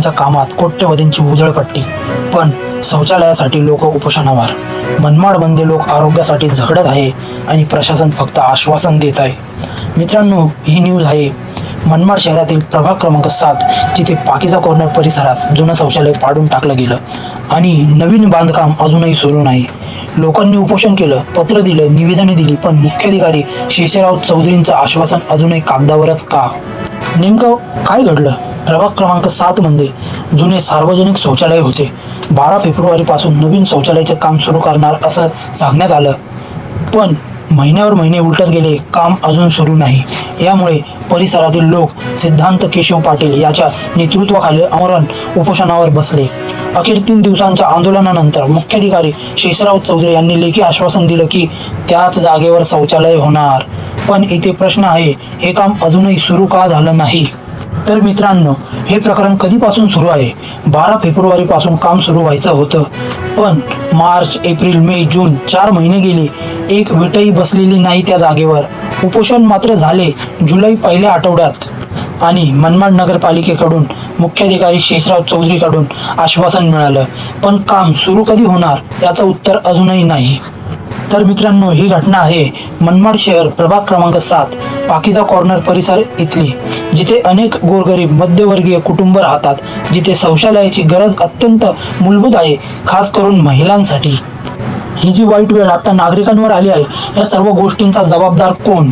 त्यांच्या कामात कोट्यवधींची उधळपट्टी. पण शौचालयासाठी लोक उपोषणावर. मनमाडबंदी लोक आरोग्यासाठी झगडत आहे आणि प्रशासन फक्त आश्वासन देत आहे. मित्रांनो ही न्यूज आहे मनमाड शहरातील प्रभाग क्रमांक सात जिथे पाकिजा कॉर्नर परिसरात जुनं शौचालय पाडून टाकलं गेलं आणि नवीन बांधकाम अजूनही सुरू नाही. लोकांनी उपोषण केलं पत्र दिलं निवेदने दिली पण मुख्याधिकारी शेषराव चौधरींचं आश्वासन अजूनही कागदावरच का? नेमकं काय घडलं? प्रभाग क्रमांक सातमध्ये जुने सार्वजनिक शौचालय होते. बारा फेब्रुवारीपासून नवीन शौचालयाचे काम सुरू करणार असं सांगण्यात आलं. पण महिन्यावर महिने उलटत गेले काम अजून सुरू नाही. यामुळे परिसरातील लोक सिद्धांत केशव पाटील याच्या नेतृत्वाखाली आमरण उपोषणावर बसले. अखेर तीन दिवसांच्या आंदोलनानंतर मुख्याधिकारी शेषराव चौधरी यांनी लेखी आश्वासन दिलं की त्याच जागेवर शौचालय होणार. पण इथे प्रश्न आहे हे काम अजूनही सुरू का झालं नाही? तर मित्रांनो हे प्रकरण कधीपासून सुरू आहे? बारा फेब्रुवारीपासून काम सुरू व्हायचं होतं. पण मार्च एप्रिल मे जून चार महिने गेले. एक विटही बसलेली नाही त्या जागेवर. उपोषण मात्र झाले जुलै पहिल्या आठवड्यात. आणि मनमाड नगरपालिकेकडून मुख्याधिकारी शेषराव चौधरीकडून आश्वासन मिळालं. पण काम सुरू कधी होणार याचं उत्तर अजूनही नाही. तर मित्रांनो ही घटना आहे मनमाड शहर प्रभाग क्रमांक सात. पाकिजा कॉर्नर परिसर इथली जिथे अनेक गोरगरीब मध्यवर्गीय कुटुंब राहतात जिथे शौचालयाची गरज अत्यंत मूलभूत आहे खास करून महिलांसाठी. ही जी वाईट वेळ आता नागरिकांवर आली आहे या सर्व गोष्टींचा जबाबदार कोण?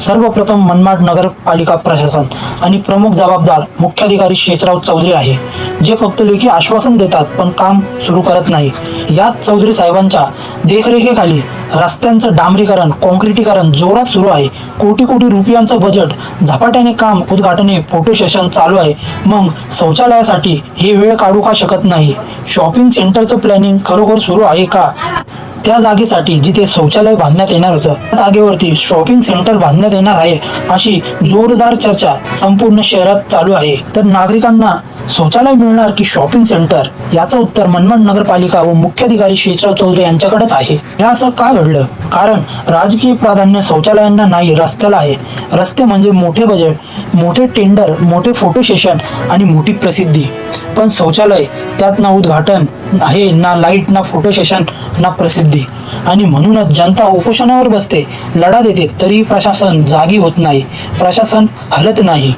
सर्वप्रथम मनमाड नगरपालिका प्रशासन आणि प्रमुख जबाबदार मुख्याधिकारी शेषराव चौधरी आहे जे फक्त लेखी आश्वासन देतात पण काम सुरू करत नाही. याच चौधरी साहेबांच्या देखरेखीखाली रस्त्यांचं डांबरीकरण कॉन्क्रिटीकरण जोरात सुरू आहे. कोटी कोटी रुपयांचं बजेट झपाट्याने काम उद्घाटने फोटो सेशन चालू आहे. मग शौचालयासाठी हे वेळ काढू का शकत नाही? शॉपिंग सेंटरचं प्लॅनिंग खरोखर सुरू आहे का? त्या जागेसाठी जिथे शौचालय बांधण्यात येणार होतं त्या जागेवरती शॉपिंग सेंटर बांधण्यात येणार आहे अशी जोरदार चर्चा संपूर्ण शहरात चालू आहे. तर नागरिकांना शौचालय मिळणार की शॉपिंग सेंटर याचं उत्तर मनमाड नगरपालिका व मुख्याधिकारी शेषराव चौधरी यांच्याकडेच आहे. हे असं का घडलं? कारण राजकीय प्राधान्य शौचालयांना नाही रस्त्याला आहे. रस्ते म्हणजे मोठे बजेट मोठे टेंडर मोठे फोटो सेशन आणि मोठी प्रसिद्धी. पण शौचालय त्यातनं उद्घाटन आहे ना लाइट ना फोटो सेशन ना प्रसिद्धी. आणि म्हणूनच जनता उपोषणावर बसते. लढा देते तरी प्रशासन जागी होत नाही. प्रशासन हलत नाही.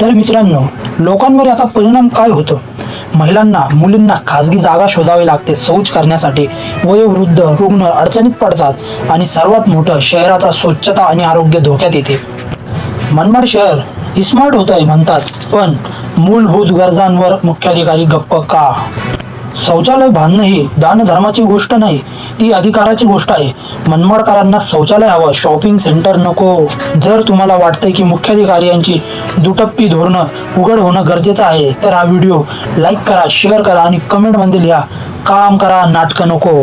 तर मित्रांनो लोकांवर याचा परिणाम काय होतो? महिलांना मुलींना खाजगी जागा शोधावी लागते शौच करण्यासाठी. वयोवृद्ध रुग्ण अडचणीत पडतात आणि सर्वात मोठं शहराचा स्वच्छता आणि आरोग्य धोक्यात येते. मनमाड शहर स्मार्ट होत आहे म्हणतात पण मूलभूत गरजांवर मुख्याधिकारी गप्प का? शौचालय बांधणं ही दानधर्माची गोष्ट नाही ती अधिकाराची गोष्ट आहे. मनमाडकरांना शौचालय हवं शॉपिंग सेंटर नको. जर तुम्हाला वाटतंय की मुख्याधिकारी यांची दुटप्पी धोरणं उघड होणं गरजेचं आहे तर हा व्हिडिओ लाईक करा शेअर करा आणि कमेंटमध्ये लिहा काम करा नाटकं नको.